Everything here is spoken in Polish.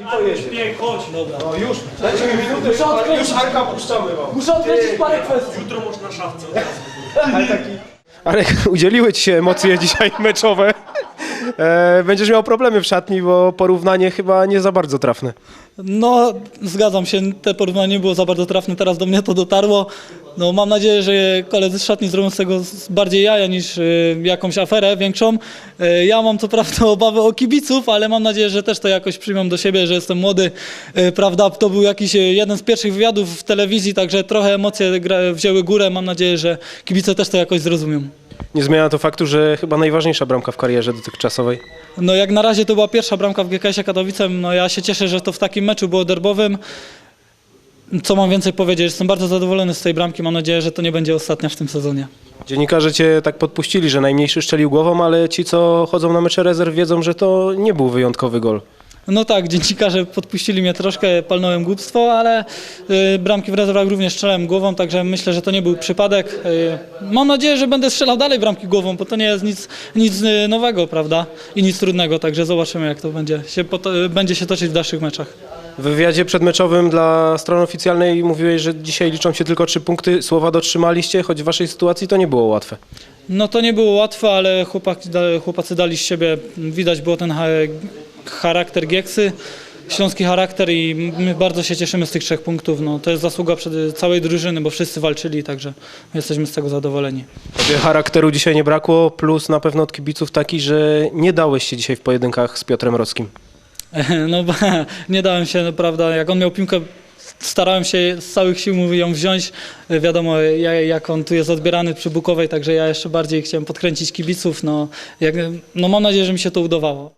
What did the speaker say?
I to jedzie. Bieg, chodź. Dobra. No już, dajcie mi minutę, Muszę odkręcić. już Arka puszczamy wam. Muszę odkręcić parę kwestii. Jutro masz na szafce. Ale taki... Arek, udzieliły ci się emocje dzisiaj meczowe. E, będziesz miał problemy w szatni, bo porównanie chyba nie za bardzo trafne. No, zgadzam się, te porównanie nie było za bardzo trafne, teraz do mnie to dotarło. No, mam nadzieję, że koledzy z szatni zrobią z tego bardziej jaja niż y, jakąś aferę większą. Y, ja mam co prawda obawy o kibiców, ale mam nadzieję, że też to jakoś przyjmą do siebie, że jestem młody. Y, prawda, to był jakiś y, jeden z pierwszych wywiadów w telewizji, także trochę emocje gra, wzięły górę. Mam nadzieję, że kibice też to jakoś zrozumią. Nie zmienia to faktu, że chyba najważniejsza bramka w karierze dotychczasowej. No jak na razie to była pierwsza bramka w GKS-ie Katowice. No ja się cieszę, że to w takim meczu było derbowym. Co mam więcej powiedzieć? Jestem bardzo zadowolony z tej bramki. Mam nadzieję, że to nie będzie ostatnia w tym sezonie. Dziennikarze cię tak podpuścili, że najmniejszy szczelił głową, ale ci, co chodzą na mecze rezerw, wiedzą, że to nie był wyjątkowy gol. No tak, dziennikarze podpuścili mnie troszkę, palnąłem głupstwo, ale y, bramki w rezerwach również strzelałem głową, także myślę, że to nie był przypadek. Y, mam nadzieję, że będę strzelał dalej bramki głową, bo to nie jest nic, nic y, nowego, prawda? I nic trudnego, także zobaczymy, jak to będzie się, będzie się toczyć w dalszych meczach. W wywiadzie przedmeczowym dla strony oficjalnej mówiłeś, że dzisiaj liczą się tylko trzy punkty. Słowa dotrzymaliście, choć w waszej sytuacji to nie było łatwe. No to nie było łatwe, ale chłopaki, chłopacy dali z siebie, widać było ten charakter Gieksy, śląski charakter i my bardzo się cieszymy z tych trzech punktów. No, to jest zasługa przed całej drużyny, bo wszyscy walczyli, także jesteśmy z tego zadowoleni. Tobie charakteru dzisiaj nie brakło, plus na pewno od kibiców taki, że nie dałeś się dzisiaj w pojedynkach z Piotrem Rockim. No nie dałem się, no, prawda, jak on miał piłkę, starałem się z całych sił ją wziąć. Wiadomo, ja- jak on tu jest odbierany przy Bukowej, także ja jeszcze bardziej chciałem podkręcić kibiców. No, jak, no mam nadzieję, że mi się to udawało.